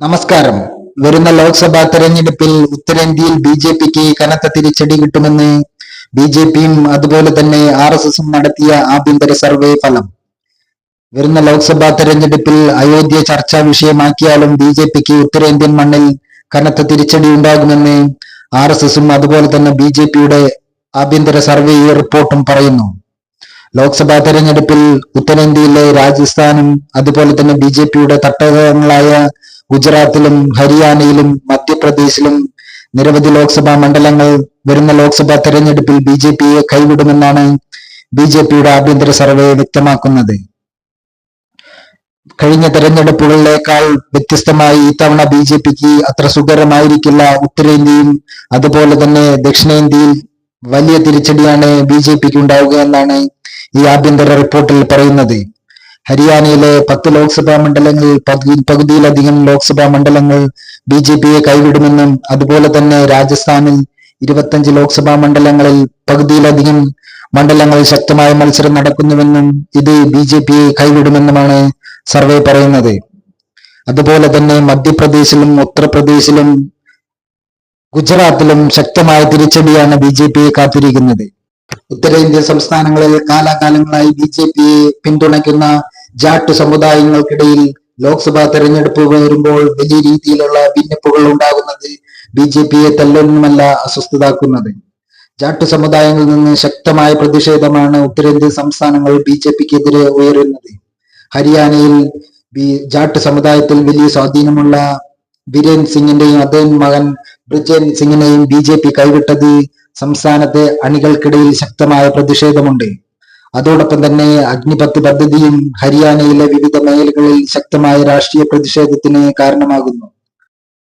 നമസ്കാരം. വരുന്ന ലോക്സഭാ തെരഞ്ഞെടുപ്പിൽ ഉത്തരേന്ത്യയിൽ ബി ജെ പിക്ക് കനത്ത തിരിച്ചടി കിട്ടുമെന്ന് ബി ജെ പിയും അതുപോലെ തന്നെ ആർ എസ് എസും നടത്തിയ ആഭ്യന്തര സർവേ ഫലം. വരുന്ന ലോക്സഭാ തെരഞ്ഞെടുപ്പിൽ അയോധ്യ ചർച്ചാ വിഷയമാക്കിയാലും ബി ജെ പിക്ക് ഉത്തരേന്ത്യൻ മണ്ണിൽ കനത്ത തിരിച്ചടി ഉണ്ടാകുമെന്ന് ആർ എസ് എസും അതുപോലെ തന്നെ ബി ജെ പിയുടെ ആഭ്യന്തര സർവേ റിപ്പോർട്ടും പറയുന്നു. ലോക്സഭാ തെരഞ്ഞെടുപ്പിൽ ഉത്തരേന്ത്യയിലെ രാജസ്ഥാനും അതുപോലെ തന്നെ ബി ജെ പിയുടെ തട്ടകങ്ങളായ ഗുജറാത്തിലും ഹരിയാനയിലും മധ്യപ്രദേശിലും നിരവധി ലോക്സഭാ മണ്ഡലങ്ങൾ വരുന്ന ലോക്സഭാ തെരഞ്ഞെടുപ്പിൽ ബി ജെ പിയെ കൈവിടുമെന്നാണ് ബി ജെ പിയുടെ ആഭ്യന്തര സർവേ വ്യക്തമാക്കുന്നത്. കഴിഞ്ഞ തെരഞ്ഞെടുപ്പുകളിലേക്കാൾ വ്യത്യസ്തമായി ഇത്തവണ ബി ജെ പിക്ക് അത്ര സുഖകരമായിരിക്കില്ല. ഉത്തരേന്ത്യയും അതുപോലെ തന്നെ ദക്ഷിണേന്ത്യയിൽ വലിയ തിരിച്ചടിയാണ് ബി ജെ പിക്ക് ഉണ്ടാവുക എന്നാണ് ഈ ആഭ്യന്തര റിപ്പോർട്ടിൽ പറയുന്നത്. ഹരിയാനയിലെ പത്ത് ലോക്സഭാ മണ്ഡലങ്ങളിൽ പകുതി പകുതിയിലധികം ലോക്സഭാ മണ്ഡലങ്ങൾ ബി ജെ പിയെ കൈവിടുമെന്നും അതുപോലെ തന്നെ രാജസ്ഥാനിൽ ഇരുപത്തഞ്ച് ലോക്സഭാ മണ്ഡലങ്ങളിൽ പകുതിയിലധികം മണ്ഡലങ്ങൾ ശക്തമായ മത്സരം നടക്കുന്നുവെന്നും ഇത് ബി ജെ പിയെ കൈവിടുമെന്നുമാണ് സർവേ പറയുന്നത്. അതുപോലെ തന്നെ മധ്യപ്രദേശിലും ഉത്തർപ്രദേശിലും ഗുജറാത്തിലും ശക്തമായ തിരിച്ചടിയാണ് ബി ജെ പിയെ കാത്തിരിക്കുന്നത്. ഉത്തരേന്ത്യൻ സംസ്ഥാനങ്ങളിൽ കാലാകാലങ്ങളായി ബി ജെ പിയെ പിന്തുണയ്ക്കുന്ന ജാട്ട് സമുദായങ്ങൾക്കിടയിൽ ലോക്സഭാ തെരഞ്ഞെടുപ്പ് വരുമ്പോൾ വലിയ രീതിയിലുള്ള ഭിന്നിപ്പുകൾ ഉണ്ടാകുന്നത് ബി ജെ പിയെ തല്ലൊന്നുമല്ല അസ്വസ്ഥതാക്കുന്നത്. ജാട്ട് സമുദായങ്ങളിൽ നിന്ന് ശക്തമായ പ്രതിഷേധമാണ് ഉത്തരേന്ത്യൻ സംസ്ഥാനങ്ങൾ ബി ജെ പിക്കെതിരെ ഉയരുന്നത്. ഹരിയാനയിൽ ജാട്ട് സമുദായത്തിൽ വലിയ സ്വാധീനമുള്ള ബിരേൻ സിംഗിന്റെയും അദ്ദേഹം മകൻ ബ്രിജേൻ സിംഗിനെയും ബി ജെ പി കൈവിട്ടത് സംസ്ഥാനത്തെ അണികൾക്കിടയിൽ ശക്തമായ പ്രതിഷേധമുണ്ട്. അതോടൊപ്പം തന്നെ അഗ്നിപത്ത് പദ്ധതിയും ഹരിയാനയിലെ വിവിധ മേഖലകളിൽ ശക്തമായ രാഷ്ട്രീയ പ്രതിഷേധത്തിന് കാരണമാകുന്നു.